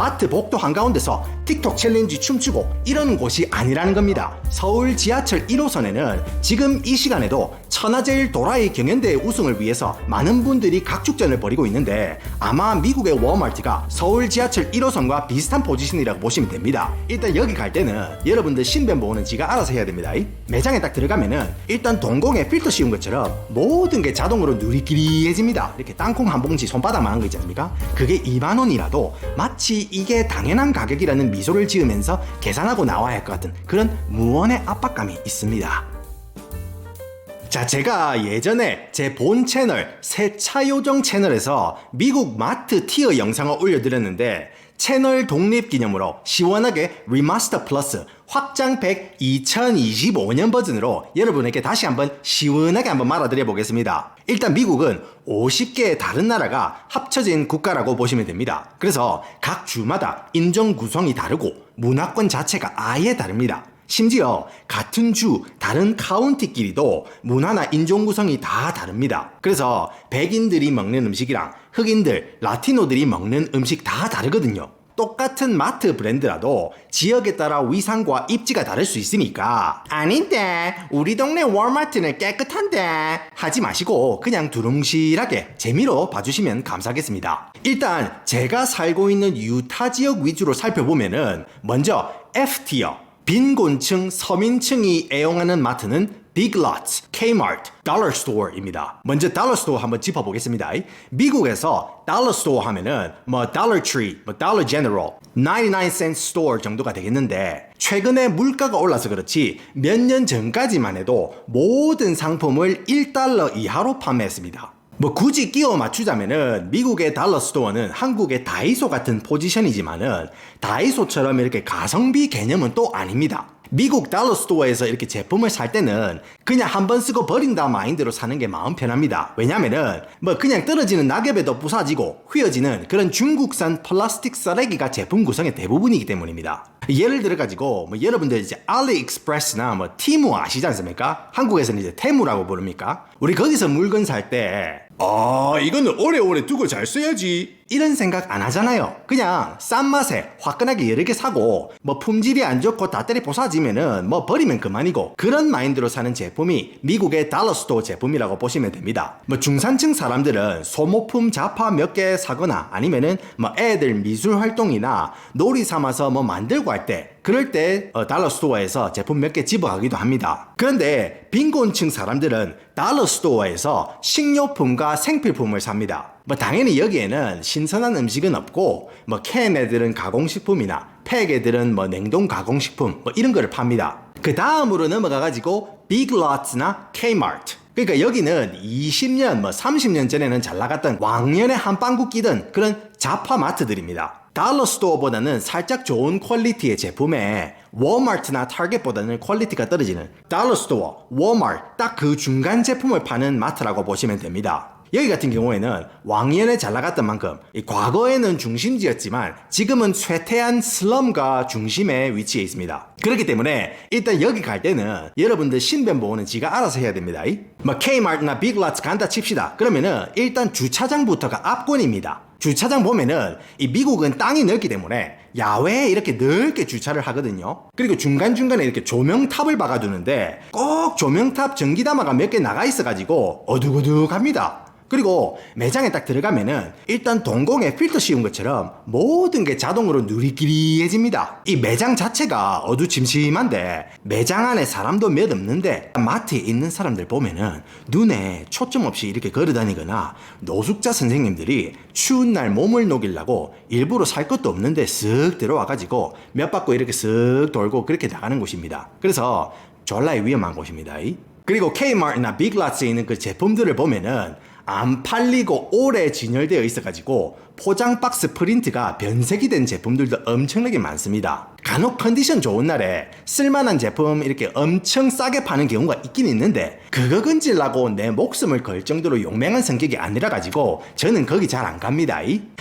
마트 복도 한가운데서 틱톡 챌린지 춤추고 이런 곳이 아니라는 겁니다. 서울 지하철 1호선에는 지금 이 시간에도 천하제일 도라이 경연대회 우승을 위해서 많은 분들이 각축전을 벌이고 있는데 아마 미국의 워마트가 서울 지하철 1호선과 비슷한 포지션이라고 보시면 됩니다. 일단 여기 갈 때는 여러분들 신변 보호는 지가 알아서 해야 됩니다. 매장에 딱 들어가면은 일단 동공에 필터 씌운 것처럼 모든 게 자동으로 누리끼리해집니다. 이렇게 땅콩 한 봉지 손바닥만한 거 있지 않습니까? 그게 2만 원이라도 마치 이게 당연한 가격이라는 미소를 지으면서 계산하고 나와야 할 것 같은 그런 무언의 압박감이 있습니다. 자, 제가 예전에 제 본 채널 세차 요정 채널에서 미국 마트 티어 영상을 올려드렸는데 채널 독립 기념으로 시원하게 리마스터 플러스 확장팩 2025년 버전으로 여러분에게 다시 한번 시원하게 한번 말아드려 보겠습니다. 일단 미국은 50개의 다른 나라가 합쳐진 국가라고 보시면 됩니다. 그래서 각 주마다 인종 구성이 다르고 문화권 자체가 아예 다릅니다. 심지어 같은 주 다른 카운티끼리도 문화나 인종 구성이 다 다릅니다. 그래서 백인들이 먹는 음식이랑 흑인들, 라티노들이 먹는 음식 다 다르거든요. 똑같은 마트 브랜드라도 지역에 따라 위상과 입지가 다를 수 있으니까 아닌데 우리 동네 월마트는 깨끗한데 하지 마시고 그냥 두rum실하게 재미로 봐주시면 감사하겠습니다. 일단 제가 살고 있는 유타 지역 위주로 살펴보면은 먼저 F티어 빈곤층, 서민층이 애용하는 마트는 빅 로츠, Kmart, 달러 스토어입니다. 먼저 달러 스토어 한번 짚어보겠습니다. 미국에서 달러 스토어 하면은 뭐 달러 트리, 뭐 달러 제너럴, 99센트 스토어 정도가 되겠는데 최근에 물가가 올라서 그렇지 몇 년 전까지만 해도 모든 상품을 1달러 이하로 판매했습니다. 뭐 굳이 끼워 맞추자면은 미국의 달러 스토어는 한국의 다이소 같은 포지션이지만은 다이소처럼 이렇게 가성비 개념은 또 아닙니다. 미국 달러 스토어에서 이렇게 제품을 살 때는 그냥 한 번 쓰고 버린다 마인드로 사는 게 마음 편합니다. 왜냐면은 뭐 그냥 떨어지는 낙엽에도 부사지고 휘어지는 그런 중국산 플라스틱 쓰레기가 제품 구성의 대부분이기 때문입니다. 예를 들어 가지고 뭐 여러분들 이제 알리익스프레스나 뭐 티무 아시지 않습니까? 한국에서는 이제 테무라고 부릅니까? 우리 거기서 물건 살 때 아, 이거는 오래오래 두고 잘 써야지. 이런 생각 안 하잖아요. 그냥 싼 맛에 화끈하게 여러 개 사고 뭐 품질이 안 좋고 다때리 부사지면은 뭐 버리면 그만이고 그런 마인드로 사는 제품이 미국의 달러스토어 제품이라고 보시면 됩니다. 뭐 중산층 사람들은 소모품 자파 몇 개 사거나 아니면은 뭐 애들 미술 활동이나 놀이 삼아서 뭐 만들고 할때 그럴 때 어, 달러 스토어에서 제품 몇 개 집어가기도 합니다. 그런데 빈곤층 사람들은 달러 스토어에서 식료품과 생필품을 삽니다. 뭐 당연히 여기에는 신선한 음식은 없고 뭐 캔 애들은 가공식품이나 팩 애들은 뭐 냉동 가공식품 뭐 이런 거를 팝니다. 그 다음으로 넘어가 가지고 빅로츠나 Kmart 그러니까 여기는 20년 뭐 30년 전에는 잘 나갔던 왕년에 한빵구 끼던 그런 자파 마트들입니다. 달러 스토어보다는 살짝 좋은 퀄리티의 제품에 워마트나 타겟보다는 퀄리티가 떨어지는 달러 스토어, 워마트 딱 그 중간 제품을 파는 마트라고 보시면 됩니다. 여기 같은 경우에는 왕년에 잘 나갔던 만큼 이 과거에는 중심지였지만 지금은 쇠퇴한 슬럼과 중심에 위치해 있습니다. 그렇기 때문에 일단 여기 갈 때는 여러분들 신변 보호는 지가 알아서 해야 됩니다. 뭐 Kmart나 빅라츠 간다 칩시다. 그러면은 일단 주차장부터가 압권입니다. 주차장 보면은 이 미국은 땅이 넓기 때문에 야외에 이렇게 넓게 주차를 하거든요. 그리고 중간중간에 이렇게 조명탑을 박아두는데 꼭 조명탑 전기담화가 몇 개 나가 있어가지고 어둑어둑합니다. 그리고 매장에 딱 들어가면은 일단 동공에 필터 씌운 것처럼 모든 게 자동으로 누리끼리해집니다. 이 매장 자체가 어두침침한데 매장 안에 사람도 몇 없는데 마트에 있는 사람들 보면은 눈에 초점 없이 이렇게 걸어 다니거나 노숙자 선생님들이 추운 날 몸을 녹이려고 일부러 살 것도 없는데 쓱 들어와가지고 몇 바퀴 이렇게 쓱 돌고 그렇게 나가는 곳입니다. 그래서 졸라 위험한 곳입니다. 그리고 Kmart나 빅라츠에 있는 그 제품들을 보면은 안 팔리고 오래 진열되어 있어가지고 포장 박스 프린트가 변색이 된 제품들도 엄청나게 많습니다. 간혹 컨디션 좋은 날에 쓸만한 제품 이렇게 엄청 싸게 파는 경우가 있긴 있는데 그거 건질라고 내 목숨을 걸 정도로 용맹한 성격이 아니라 가지고 저는 거기 잘 안 갑니다.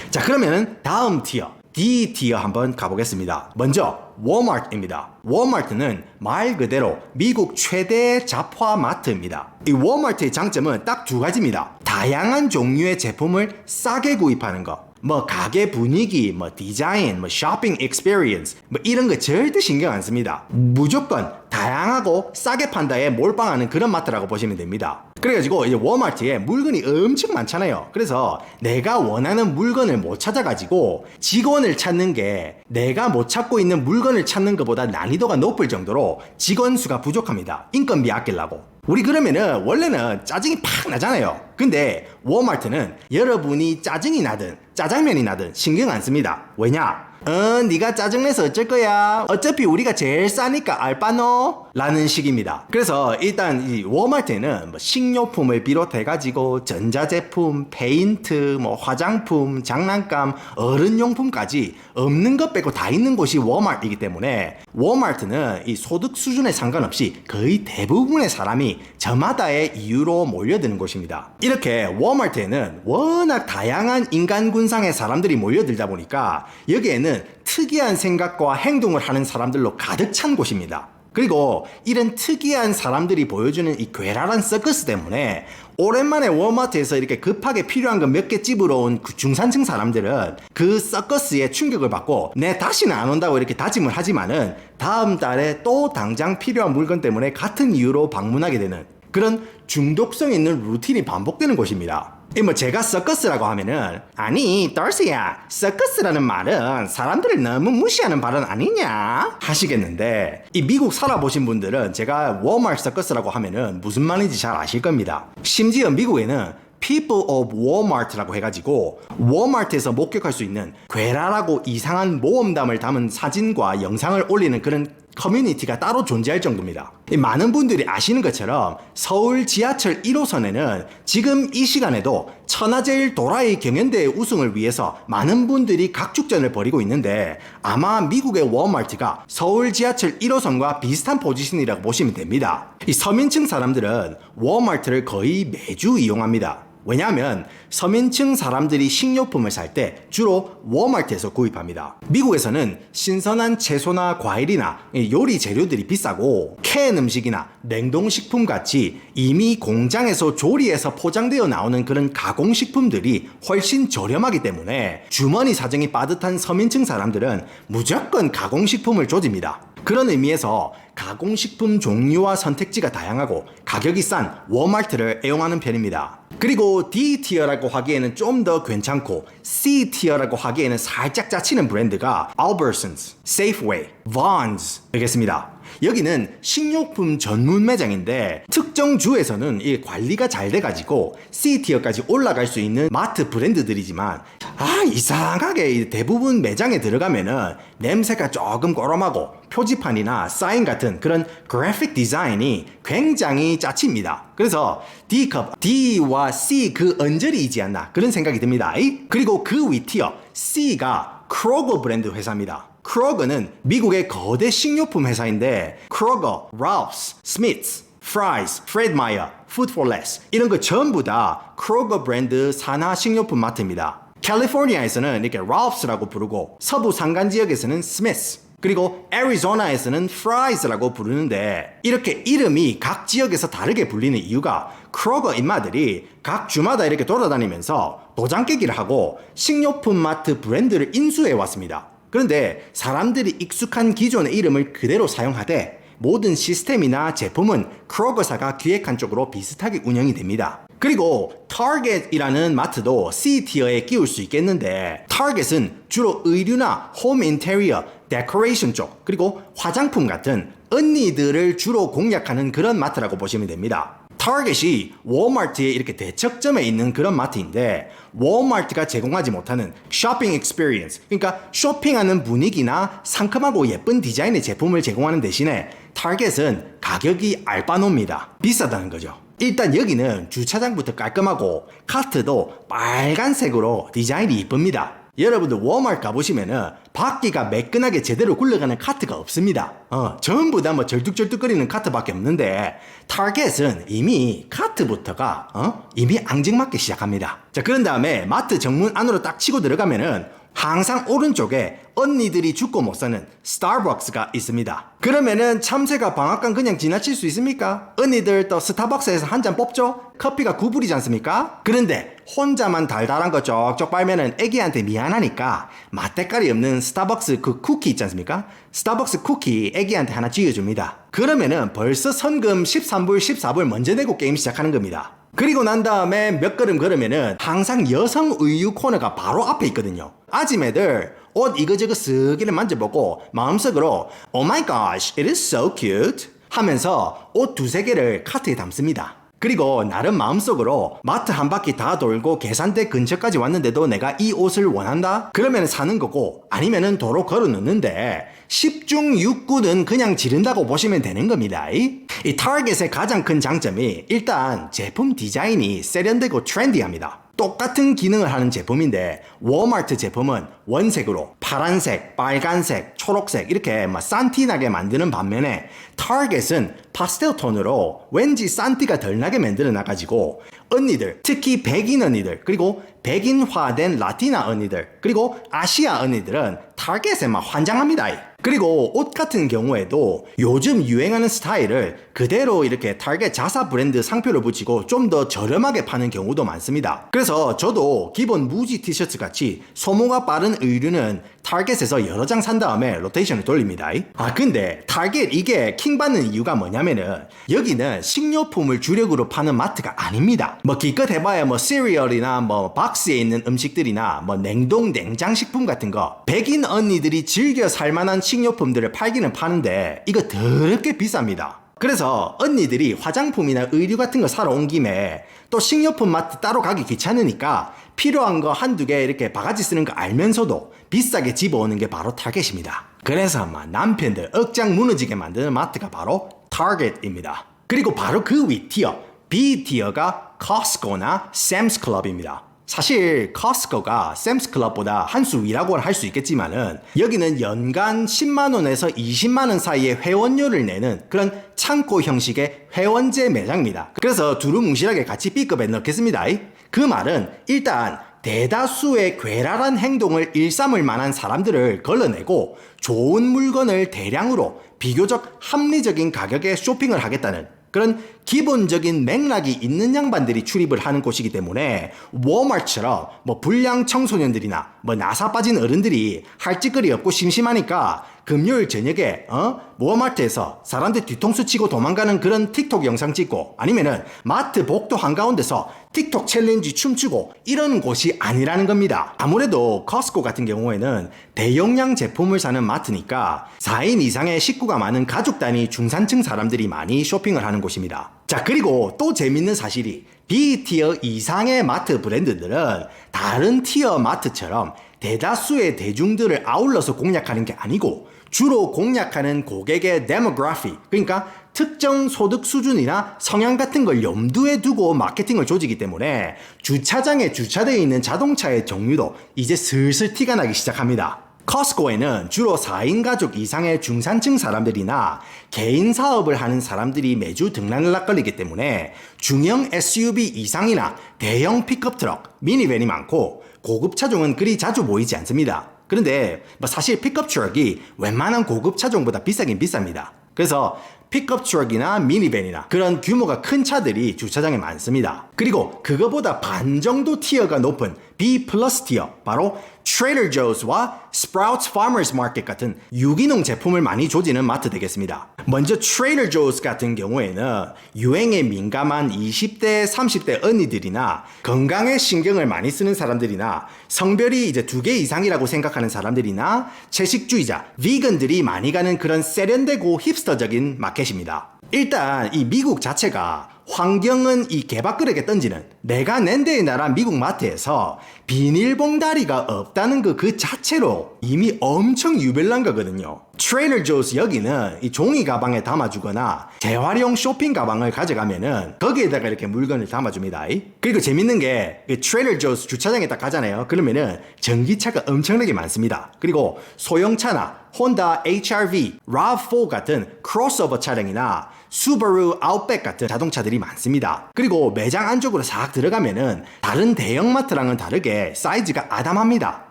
자 그러면 다음 티어 D 티어 한번 가보겠습니다. 먼저 워마트입니다. 워마트는 말 그대로 미국 최대 잡화 마트입니다. 이 워마트의 장점은 딱 두 가지입니다. 다양한 종류의 제품을 싸게 구입하는 것. 뭐 가게 분위기, 뭐 디자인, 뭐 쇼핑 익스피리언스 뭐 이런 거 절대 신경 안 씁니다. 무조건 다양하고 싸게 판다에 몰빵하는 그런 마트라고 보시면 됩니다. 그래가지고 이제 워마트에 물건이 엄청 많잖아요. 그래서 내가 원하는 물건을 못 찾아가지고 직원을 찾는 게 내가 못 찾고 있는 물건을 찾는 것보다 난이도가 높을 정도로 직원 수가 부족합니다. 인건비 아끼려고. 우리 그러면은 원래는 짜증이 팍 나잖아요. 근데 워마트는 여러분이 짜증이 나든 짜장면이 나든 신경 안 씁니다. 왜냐? 어, 네가 짜증내서 어쩔 거야. 어차피 우리가 제일 싸니까 알바노? 라는 식입니다. 그래서 일단 이 워마트는 뭐 식료품을 비롯해가지고 전자제품, 페인트, 뭐 화장품, 장난감, 어른용품까지 없는 것 빼고 다 있는 곳이 워마트이기 때문에 워마트는 이 소득 수준에 상관없이 거의 대부분의 사람이 저마다의 이유로 몰려드는 곳입니다. 이렇게 워마트에는 워낙 다양한 인간 군상의 사람들이 몰려들다 보니까 여기에는 특이한 생각과 행동을 하는 사람들로 가득 찬 곳입니다. 그리고 이런 특이한 사람들이 보여주는 이 괴랄한 서커스 때문에 오랜만에 워마트에서 이렇게 급하게 필요한 거 몇 개 집으러 온 그 중산층 사람들은 그 서커스에 충격을 받고 내 다시는 안 온다고 이렇게 다짐을 하지만은 다음 달에 또 당장 필요한 물건 때문에 같은 이유로 방문하게 되는 그런 중독성 있는 루틴이 반복되는 곳입니다. 이 뭐 제가 서커스라고 하면은 아니 떨스야 서커스라는 말은 사람들을 너무 무시하는 발언 아니냐? 하시겠는데 이 미국 살아보신 분들은 제가 워마트 서커스라고 하면은 무슨 말인지 잘 아실 겁니다. 심지어 미국에는 People of Walmart라고 해가지고 워마트에서 목격할 수 있는 괴랄하고 이상한 모험담을 담은 사진과 영상을 올리는 그런 커뮤니티가 따로 존재할 정도입니다. 이 많은 분들이 아시는 것처럼 서울 지하철 1호선에는 지금 이 시간에도 천하제일 도라이 경연대회 우승을 위해서 많은 분들이 각축전을 벌이고 있는데 아마 미국의 워마트가 서울 지하철 1호선과 비슷한 포지션이라고 보시면 됩니다. 이 서민층 사람들은 워마트를 거의 매주 이용합니다. 왜냐하면 서민층 사람들이 식료품을 살 때 주로 워마트에서 구입합니다. 미국에서는 신선한 채소나 과일이나 요리 재료들이 비싸고 캔 음식이나 냉동식품 같이 이미 공장에서 조리해서 포장되어 나오는 그런 가공식품들이 훨씬 저렴하기 때문에 주머니 사정이 빠듯한 서민층 사람들은 무조건 가공식품을 조집니다. 그런 의미에서 가공식품 종류와 선택지가 다양하고 가격이 싼 워마트를 애용하는 편입니다. 그리고 D티어라고 하기에는 좀 더 괜찮고 C티어라고 하기에는 살짝 짜치는 브랜드가 Albertsons, Safeway, Vons 되겠습니다. 여기는 식료품 전문 매장인데 특정 주에서는 이 관리가 잘 돼가지고 C티어까지 올라갈 수 있는 마트 브랜드들이지만 아 이상하게 대부분 매장에 들어가면은 냄새가 조금 꼬롬하고 표지판이나 사인 같은 그런 그래픽 디자인이 굉장히 짜칩니다. 그래서 D컵, D와 C 그 언저리이지 않나 그런 생각이 듭니다. 그리고 그 위티어 C가 크로거 브랜드 회사입니다. 크로거는 미국의 거대 식료품 회사인데 크로거, 랄프스, 스미츠, 프라이스, 프레드마이어, 푸드 포 레스 이런 거 전부 다 크로거 브랜드 산하 식료품 마트입니다. 캘리포니아에서는 이렇게 랄프스라고 부르고 서부 산간 지역에서는 스미스 그리고 애리조나에서는 프라이즈라고 부르는데 이렇게 이름이 각 지역에서 다르게 불리는 이유가 크로거 인마들이 각 주마다 이렇게 돌아다니면서 도장 깨기를 하고 식료품 마트 브랜드를 인수해 왔습니다. 그런데 사람들이 익숙한 기존의 이름을 그대로 사용하되 모든 시스템이나 제품은 크로거사가 기획한 쪽으로 비슷하게 운영이 됩니다. 그리고 타겟이라는 마트도 C티어에 끼울 수 있겠는데 타겟은 주로 의류나 홈 인테리어, 데코레이션 쪽 그리고 화장품 같은 언니들을 주로 공략하는 그런 마트라고 보시면 됩니다. 타겟이 워마트에 이렇게 대척점에 있는 그런 마트인데 워마트가 제공하지 못하는 쇼핑 익스피리언스 그러니까 쇼핑하는 분위기나 상큼하고 예쁜 디자인의 제품을 제공하는 대신에 타겟은 가격이 알바노입니다. 비싸다는 거죠. 일단 여기는 주차장부터 깔끔하고 카트도 빨간색으로 디자인이 이쁩니다. 여러분들 워마트 가보시면은 바퀴가 매끈하게 제대로 굴러가는 카트가 없습니다. 어, 전부 다 뭐 절뚝절뚝거리는 카트밖에 없는데 타겟은 이미 카트부터가 어? 이미 앙증맞기 시작합니다. 자 그런 다음에 마트 정문 안으로 딱 치고 들어가면은 항상 오른쪽에 언니들이 죽고 못 사는 스타벅스가 있습니다. 그러면은 참새가 방앗간 그냥 지나칠 수 있습니까? 언니들 또 스타벅스에서 한 잔 뽑죠? 커피가 구불이지 않습니까? 그런데 혼자만 달달한 거 쪽쪽 빨면은 애기한테 미안하니까 맛대가리 없는 스타벅스 그 쿠키 있지 않습니까? 스타벅스 쿠키 애기한테 하나 쥐어줍니다. 그러면은 벌써 선금 13불 14불 먼저 내고 게임 시작하는 겁니다. 그리고 난 다음에 몇 걸음 걸으면은 항상 여성 의류 코너가 바로 앞에 있거든요. 아지매들 옷 이거저거 쓱이를 만져보고 마음속으로 Oh my gosh, it is so cute 하면서 옷 두세 개를 카트에 담습니다. 그리고 나름 마음속으로 마트 한 바퀴 다 돌고 계산대 근처까지 왔는데도 내가 이 옷을 원한다? 그러면 사는 거고 아니면은 도로 걸어 놓는데 10중 6구는 그냥 지른다고 보시면 되는 겁니다. 이, 이 타겟의 가장 큰 장점이 일단 제품 디자인이 세련되고 트렌디합니다. 똑같은 기능을 하는 제품인데 워마트 제품은 원색으로 파란색, 빨간색, 초록색 이렇게 막 산티나게 만드는 반면에 타겟은 파스텔 톤으로 왠지 산티가 덜 나게 만들어 놔가지고 언니들 특히 백인 언니들 그리고 백인화된 라티나 언니들 그리고 아시아 언니들은 타겟에 막 환장합니다. 그리고 옷 같은 경우에도 요즘 유행하는 스타일을 그대로 이렇게 타겟 자사 브랜드 상표를 붙이고 좀 더 저렴하게 파는 경우도 많습니다. 그래서 저도 기본 무지 티셔츠 같이 소모가 빠른 의류는 타겟에서 여러 장 산 다음에 로테이션을 돌립니다. 아 근데 타겟 이게 킹 받는 이유가 뭐냐면은 여기는 식료품을 주력으로 파는 마트가 아닙니다. 뭐 기껏 해봐야 뭐 시리얼이나 뭐 박스에 있는 음식들이나 뭐 냉동 냉장 식품 같은 거 백인 언니들이 즐겨 살만한 식료품들을 팔기는 파는데 이거 더럽게 비쌉니다. 그래서 언니들이 화장품이나 의류 같은 거 사러 온 김에 또 식료품 마트 따로 가기 귀찮으니까 필요한 거 한두 개 이렇게 바가지 쓰는 거 알면서도 비싸게 집어오는 게 바로 타겟입니다. 그래서 막 남편들 억장 무너지게 만드는 마트가 바로 타겟입니다. 그리고 바로 그 위 티어 B 티어가 커스코나 샘스클럽입니다. 사실 커스코가 샘스클럽보다 한 수 위라고 할수 있겠지만은 여기는 연간 10만 원에서 20만 원 사이의 회원료를 내는 그런 창고 형식의 회원제 매장입니다. 그래서 두루뭉실하게 같이 B급에 넣겠습니다. 그 말은 일단 대다수의 괴랄한 행동을 일삼을 만한 사람들을 걸러내고 좋은 물건을 대량으로 비교적 합리적인 가격에 쇼핑을 하겠다는 그런 기본적인 맥락이 있는 양반들이 출입을 하는 곳이기 때문에 워마트처럼 뭐 불량 청소년들이나 뭐 나사 빠진 어른들이 할 짓거리 없고 심심하니까 금요일 저녁에 어 워마트에서 사람들 뒤통수 치고 도망가는 그런 틱톡 영상 찍고 아니면은 마트 복도 한가운데서 틱톡 챌린지 춤추고 이런 곳이 아니라는 겁니다. 아무래도 커스코 같은 경우에는 대용량 제품을 사는 마트니까 4인 이상의 식구가 많은 가족 단위 중산층 사람들이 많이 쇼핑을 하는 곳입니다. 자, 그리고 또 재밌는 사실이 B티어 이상의 마트 브랜드들은 다른 티어 마트처럼 대다수의 대중들을 아울러서 공략하는 게 아니고 주로 공략하는 고객의 데모그래피 그러니까 특정 소득 수준이나 성향 같은 걸 염두에 두고 마케팅을 조지기 때문에 주차장에 주차되어 있는 자동차의 종류도 이제 슬슬 티가 나기 시작합니다. 커스코에는 주로 4인 가족 이상의 중산층 사람들이나 개인 사업을 하는 사람들이 매주 등란을 락걸리기 때문에 중형 SUV 이상이나 대형 픽업 트럭, 미니밴이 많고 고급 차종은 그리 자주 보이지 않습니다. 그런데 뭐 사실 픽업 트럭이 웬만한 고급 차종보다 비싸긴 비쌉니다. 그래서 픽업 트럭이나 미니밴이나 그런 규모가 큰 차들이 주차장에 많습니다. 그리고 그거보다 반 정도 티어가 높은 B 플러스 티어, 바로 Trader Joe's와 Sprouts Farmers Market 같은 유기농 제품을 많이 조지는 마트 되겠습니다. 먼저 Trader Joe's 같은 경우에는 유행에 민감한 20대, 30대 언니들이나 건강에 신경을 많이 쓰는 사람들이나 성별이 이제 두 개 이상이라고 생각하는 사람들이나 채식주의자, 비건들이 많이 가는 그런 세련되고 힙스터적인 마켓입니다. 일단 이 미국 자체가 환경은 이 개밥그릇에 던지는 내가 낸데의 나라 미국 마트에서 비닐봉다리가 없다는 그, 그 자체로 이미 엄청 유별난 거거든요. 트레이더 조스 여기는 이 종이 가방에 담아주거나 재활용 쇼핑 가방을 가져가면은 거기에다가 이렇게 물건을 담아줍니다. 그리고 재밌는 게 트레이더 조스 주차장에 딱 가잖아요. 그러면은 전기차가 엄청나게 많습니다. 그리고 소형차나 혼다 HRV, RAV4 같은 크로스오버 차량이나 수바루 아웃백 같은 자동차들이 많습니다. 그리고 매장 안쪽으로 싹 들어가면은 다른 대형마트랑은 다르게 사이즈가 아담합니다.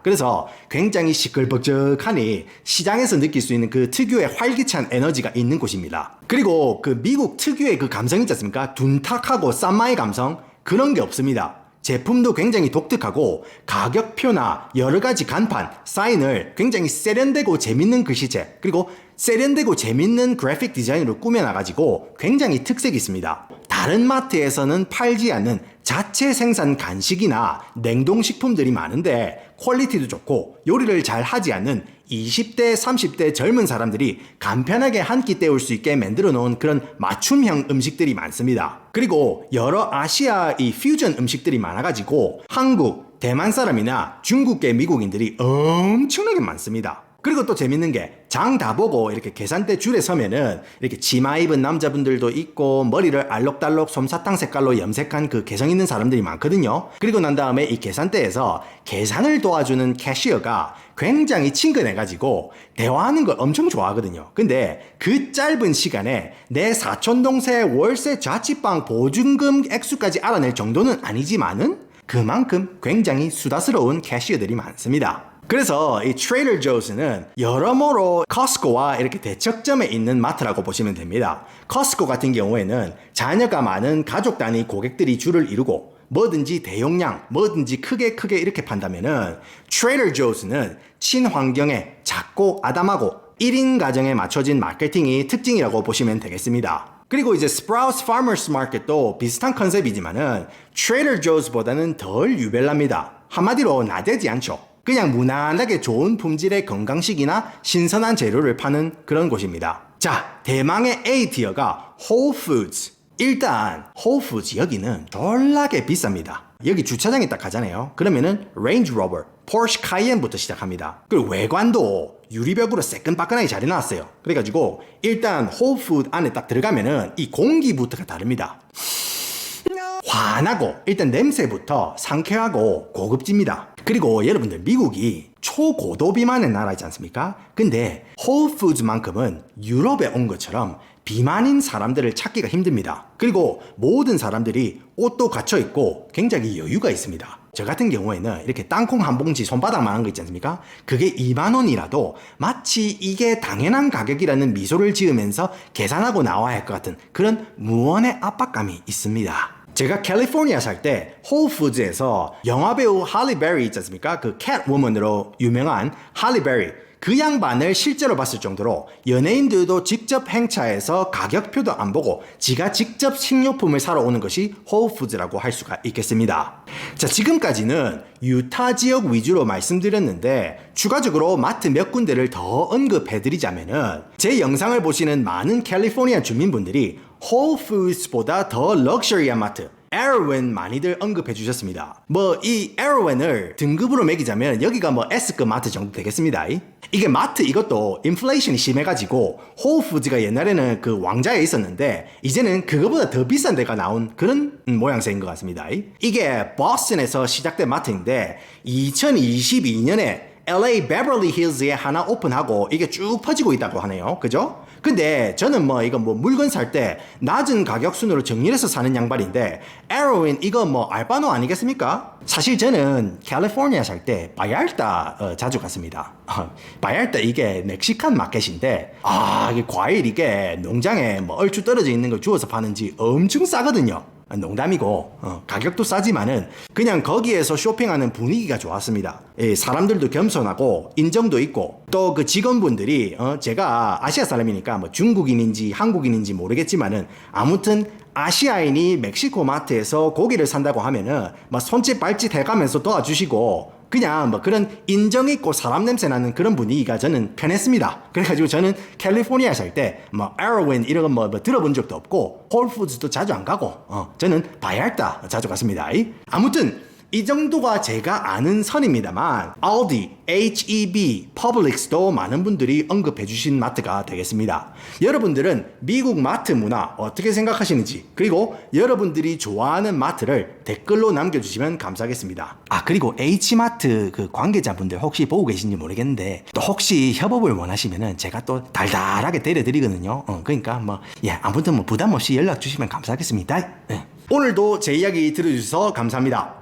그래서 굉장히 시끌벅적하니 시장에서 느낄 수 있는 그 특유의 활기찬 에너지가 있는 곳입니다. 그리고 그 미국 특유의 그 감성 있지 않습니까? 둔탁하고 쌈마의 감성 그런 게 없습니다. 제품도 굉장히 독특하고 가격표나 여러 가지 간판, 사인을 굉장히 세련되고 재밌는 글씨체 그리고 세련되고 재밌는 그래픽 디자인으로 꾸며놔가지고 굉장히 특색이 있습니다. 다른 마트에서는 팔지 않는 자체 생산 간식이나 냉동식품들이 많은데 퀄리티도 좋고 요리를 잘 하지 않는 20대, 30대 젊은 사람들이 간편하게 한 끼 때울 수 있게 만들어 놓은 그런 맞춤형 음식들이 많습니다. 그리고 여러 아시아 이 퓨전 음식들이 많아가지고 한국, 대만 사람이나 중국계 미국인들이 엄청나게 많습니다. 그리고 또 재밌는 게 장 다 보고 이렇게 계산대 줄에 서면은 이렇게 치마 입은 남자분들도 있고 머리를 알록달록 솜사탕 색깔로 염색한 그 개성 있는 사람들이 많거든요. 그리고 난 다음에 이 계산대에서 계산을 도와주는 캐시어가 굉장히 친근해가지고 대화하는 걸 엄청 좋아하거든요. 근데 그 짧은 시간에 내 사촌 동생 월세 자취방 보증금 액수까지 알아낼 정도는 아니지만은 그만큼 굉장히 수다스러운 캐시어들이 많습니다. 그래서 이 트레이더 조스는 여러모로 커스코와 이렇게 대척점에 있는 마트라고 보시면 됩니다. 커스코 같은 경우에는 자녀가 많은 가족 단위 고객들이 줄을 이루고 뭐든지 대용량, 뭐든지 크게 크게 이렇게 판다면은 트레이더 조스는 친환경에 작고 아담하고 1인 가정에 맞춰진 마케팅이 특징이라고 보시면 되겠습니다. 그리고 이제 스프라우스 파머스 마켓도 비슷한 컨셉이지만은 트레이더 조스보다는 덜 유별납니다. 한마디로 나대지 않죠. 그냥 무난하게 좋은 품질의 건강식이나 신선한 재료를 파는 그런 곳입니다. 자, 대망의 A티어가 홀푸드스. 일단 홀푸드 여기는 졸라게 비쌉니다. 여기 주차장에 딱 가잖아요. 그러면은 로버, 포르쉐 카이엔부터 시작합니다. 그리고 외관도 유리벽으로 새끈빠끈하게 잘 해놨어요. 그래가지고 일단 홀푸드 안에 딱 들어가면은 이 공기부터가 다릅니다. 환하고 일단 냄새부터 상쾌하고 고급집니다. 그리고 여러분들 미국이 초고도 비만의 나라이지 않습니까? 근데 홀푸드만큼은 유럽에 온 것처럼 비만인 사람들을 찾기가 힘듭니다. 그리고 모든 사람들이 옷도 갖춰 있고 굉장히 여유가 있습니다. 저 같은 경우에는 이렇게 땅콩 한 봉지 손바닥만한 거 있지 않습니까? 그게 2만 원이라도 마치 이게 당연한 가격이라는 미소를 지으면서 계산하고 나와야 할 것 같은 그런 무언의 압박감이 있습니다. 제가 캘리포니아 살 때 홀푸드에서 영화배우 할리 베리 있지 않습니까? 그 캣우먼으로 유명한 할리 베리 그 양반을 실제로 봤을 정도로 연예인들도 직접 행차해서 가격표도 안 보고 지가 직접 식료품을 사러 오는 것이 홀푸드라고 할 수가 있겠습니다. 자, 지금까지는 유타 지역 위주로 말씀드렸는데 추가적으로 마트 몇 군데를 더 언급해드리자면은 제 영상을 보시는 많은 캘리포니아 주민분들이 홀푸드보다 더 럭셔리한 마트 에어웬 많이들 언급해 주셨습니다. 뭐 이 에어웬을 등급으로 매기자면 여기가 뭐 S급 마트 정도 되겠습니다. 이게 마트 이것도 인플레이션이 심해가지고 홀푸드가 옛날에는 그 왕자에 있었는데 이제는 그거보다 더 비싼 데가 나온 그런 모양새인 것 같습니다. 이게 버스턴에서 시작된 마트인데 2022년에 LA 베버리 힐즈에 하나 오픈하고 이게 쭉 퍼지고 있다고 하네요. 그죠? 근데 저는 뭐 이거 뭐 물건 살 때 낮은 가격 순으로 정리해서 사는 양반인데 에로인 이거 뭐 알바노 아니겠습니까? 사실 저는 캘리포니아 살 때 바얄타 어, 자주 갔습니다. 바얄타 이게 멕시칸 마켓인데 아 이게 과일 이게 농장에 뭐 얼추 떨어져 있는 걸 주워서 파는지 엄청 싸거든요. 아, 농담이고 어, 가격도 싸지만은 그냥 거기에서 쇼핑하는 분위기가 좋았습니다. 예, 사람들도 겸손하고 인정도 있고 또 그 직원분들이 어, 제가 아시아 사람이니까 뭐 중국인인지 한국인인지 모르겠지만은 아무튼 아시아인이 멕시코 마트에서 고기를 산다고 하면은 막 손짓 발짓 해가면서 도와주시고 그냥 뭐 그런 인정 있고 사람 냄새 나는 그런 분위기가 저는 편했습니다. 그래가지고 저는 캘리포니아 살 때 뭐 에어윈 이런 거 뭐, 뭐 들어본 적도 없고 홀푸드도 자주 안 가고 어, 저는 바얄타 자주 갔습니다. 아무튼 이 정도가 제가 아는 선입니다만 아우디, HEB, 퍼블릭스도 많은 분들이 언급해 주신 마트가 되겠습니다. 여러분들은 미국 마트 문화 어떻게 생각하시는지 그리고 여러분들이 좋아하는 마트를 댓글로 남겨주시면 감사하겠습니다. 아 그리고 H마트 그 관계자분들 혹시 보고 계신지 모르겠는데 또 혹시 협업을 원하시면은 제가 또 달달하게 때려드리거든요. 어, 그러니까 뭐 예 아무튼 뭐 부담 없이 연락 주시면 감사하겠습니다. 예. 오늘도 제 이야기 들어주셔서 감사합니다.